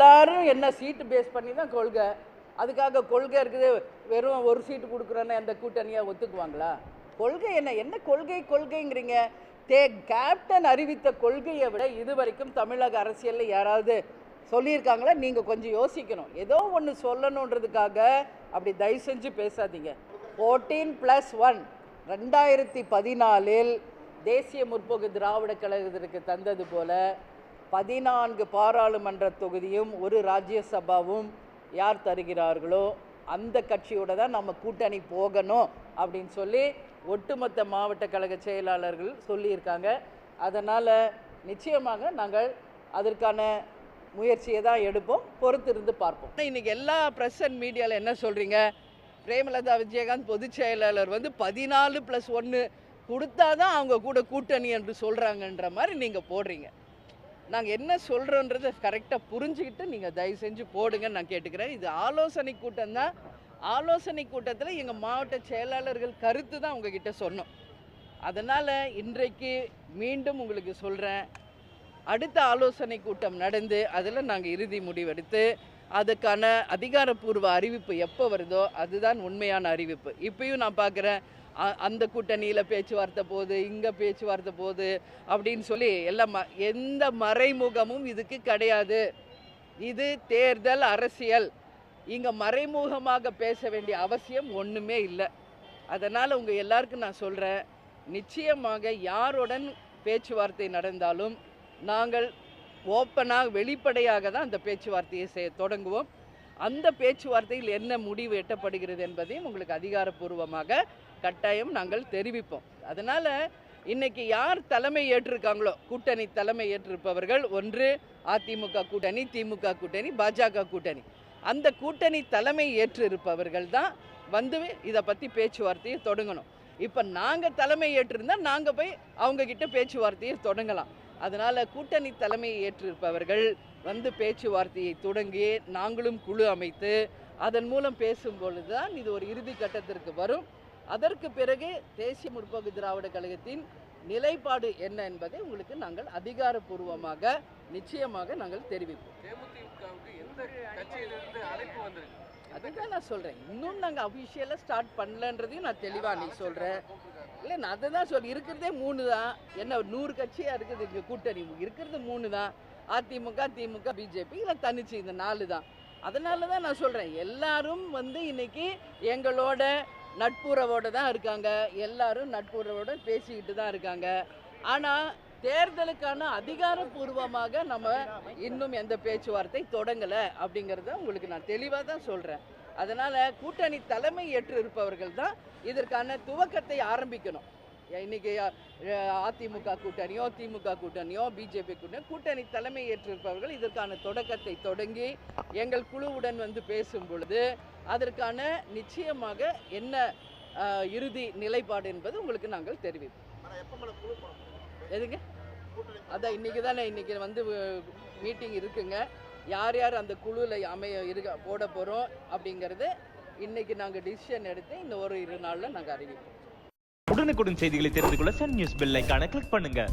எல்லாரும் என்ன சீட்டு பேஸ் பண்ணி தான் கொள்கை. அதுக்காக கொள்கை இருக்குது வெறும் ஒரு சீட்டு கொடுக்குறோன்னு அந்த கூட்டணியாக ஒத்துக்குவாங்களா? கொள்கை என்ன? என்ன கொள்கை கொள்கைங்கிறீங்க? தே கேப்டன் அறிவித்த கொள்கையை விட இதுவரைக்கும் தமிழக அரசியலில் யாராவது சொல்லியிருக்காங்களா? நீங்கள் கொஞ்சம் யோசிக்கணும். ஏதோ ஒன்று சொல்லணுன்றதுக்காக அப்படி தயவு செஞ்சு பேசாதீங்க. ஃபோர்டீன் ப்ளஸ் ஒன் ரெண்டாயிரத்தி பதினாலில் தேசிய முற்போக்கு திராவிட கழகத்திற்கு தந்தது போல பதினான்கு பாராளுமன்ற தொகுதியும் ஒரு ராஜ்யசபாவும் யார் தருகிறார்களோ அந்த கட்சியோட தான் நம்ம கூட்டணி போகணும் அப்படின்னு சொல்லி ஒட்டுமொத்த மாவட்ட கழக செயலாளர்கள் சொல்லியிருக்காங்க. அதனால் நிச்சயமாக நாங்கள் அதற்கான முயற்சியை தான் எடுப்போம். பொறுத்திருந்து பார்ப்போம். இன்னைக்கு எல்லா ப்ரெஸ் அண்ட் மீடியாவில் என்ன சொல்கிறீங்க பிரேமலதா விஜயகாந்த் பொதுச் செயலாளர் வந்து பதினாலு ப்ளஸ் ஒன்று கொடுத்தா தான் அவங்க கூட கூட்டணி என்று சொல்கிறாங்கன்ற மாதிரி நீங்கள் போடுறீங்க. நாங்கள் என்ன சொல்கிறோன்றதை கரெக்டாக புரிஞ்சுக்கிட்டு நீங்கள் தயவு செஞ்சு போடுங்கன்னு நான் கேட்டுக்கிறேன். இது ஆலோசனை கூட்டம் தான். ஆலோசனை கூட்டத்தில் எங்கள் மாவட்ட செயலாளர்கள் கருத்து தான் உங்ககிட்ட சொன்னோம். அதனால் இன்றைக்கு மீண்டும் உங்களுக்கு சொல்கிறேன் அடுத்த ஆலோசனை கூட்டம் நடந்து அதில் நாங்கள் இறுதி முடிவெடுத்து அதுக்கான அதிகாரப்பூர்வ அறிவிப்பு எப்போ வருதோ அதுதான் உண்மையான அறிவிப்பு. இப்பயும் நான் பார்க்குறேன் அந்த கூட்டணியில் பேச்சுவார்த்தை போகுது இங்கே பேச்சுவார்த்தை போகுது அப்படின்னு சொல்லி எல்லாம் ம- எந்த மறைமுகமும் இதுக்கு கிடையாது. இது தேர்தல் அரசியல். இங்கே மறைமுகமாக பேச வேண்டிய அவசியம் ஒன்றுமே இல்லை. அதனால் உங்கள் எல்லாருக்கும் நான் சொல்கிறேன் நிச்சயமாக யாருடன் பேச்சுவார்த்தை நடந்தாலும் நாங்கள் ஓப்பனாக வெளிப்படையாக தான் அந்த பேச்சுவார்த்தையை செய் தொடங்குவோம். அந்த பேச்சுவார்த்தையில் என்ன முடிவு எட்டப்படுகிறது என்பதையும் உங்களுக்கு அதிகாரப்பூர்வமாக கட்டாயம் நாங்கள் தெரிவிப்போம். அதனால் இன்னைக்கு யார் தலைமை ஏற்றிருக்காங்களோ கூட்டணி தலைமை ஏற்றிருப்பவர்கள் ஒன்று அதிமுக கூட்டணி திமுக கூட்டணி பாஜக கூட்டணி. அந்த கூட்டணி தலைமை ஏற்று இருப்பவர்கள் தான் வந்து இதை பற்றி பேச்சுவார்த்தையை தொடங்கணும். இப்போ நாங்கள் தலைமை ஏற்றிருந்தால் நாங்கள் போய் அவங்கக்கிட்ட பேச்சுவார்த்தையை தொடங்கலாம். அதனால் கூட்டணி தலைமை ஏற்றிருப்பவர்கள் வந்து பேச்சுவார்த்தையை தொடங்கி நாங்களும் குழு அமைத்து அதன் மூலம் பேசும் பொழுது தான் இது ஒரு இறுதி கட்டத்திற்கு வரும். அதற்கு பிறகு தேசிய முற்போக்கு திராவிட கழகத்தின் நிலைப்பாடு என்ன என்பதை உங்களுக்கு நாங்கள் அதிகாரப்பூர்வமாக நிச்சயமாக நாங்கள் தெரிவிப்போம். அதுதான் நான் சொல்கிறேன் இன்னும் நாங்கள் அஃபிஷியலாக ஸ்டார்ட் பண்ணலன்றதையும் நான் தெளிவாக நீ சொல்கிறேன் இல்லை நான் அதை தான் சொல் இருக்கிறதே மூணு தான் என்ன நூறு கட்சியாக இருக்குது இங்கே கூட்டணி. இருக்கிறது மூணு தான் அதிமுக திமுக பிஜேபி இல்லை தனிச்சு இந்த நாலு தான் அதனால தான் நான் சொல்கிறேன் எல்லாரும் வந்து இன்னைக்கு எங்களோட நட்புறவோடு தான் இருக்காங்க. எல்லாரும் நட்புறவோடு பேசிக்கிட்டு தான் இருக்காங்க. ஆனால் தேர்தலுக்கான அதிகாரப்பூர்வமாக நம்ம இன்னும் எந்த பேச்சுவார்த்தை தொடங்கலை அப்படிங்கிறத உங்களுக்கு நான் தெளிவாக தான் சொல்கிறேன் அதனால் கூட்டணி தலைமை ஏற்று இருப்பவர்கள் தான் இதற்கான துவக்கத்தை ஆரம்பிக்கணும். இன்னைக்கு அதிமுக கூட்டணியோ திமுக கூட்டணியோ பிஜேபி கூட்டணியோ கூட்டணி தலைமை ஏற்றிருப்பவர்கள் இதற்கான தொடக்கத்தை தொடங்கி எங்கள் குழுவுடன் வந்து பேசும் பொழுது அதற்கான நிச்சயமாக என்ன இறுதி நிலைப்பாடு என்பது உங்களுக்கு நாங்கள் தெரிவிப்போம். எதுங்க? அதான் இன்னைக்கு தானே இன்னைக்கு வந்து மீட்டிங் இருக்குங்க. யார் யார் அந்த குழுவில் அமைய இருக்க போட போகிறோம் அப்படிங்கிறது இன்னைக்கு நாங்கள் டிசிஷன் எடுத்து இந்த ஒரு இரு நாளில் நாங்கள் அறிவிப்போம். உடனுக்குடன் செய்திகளை தெரிந்து கொள்ள சன் நியூஸ் பெல் ஐக்கான கிளிக் பண்ணுங்கள்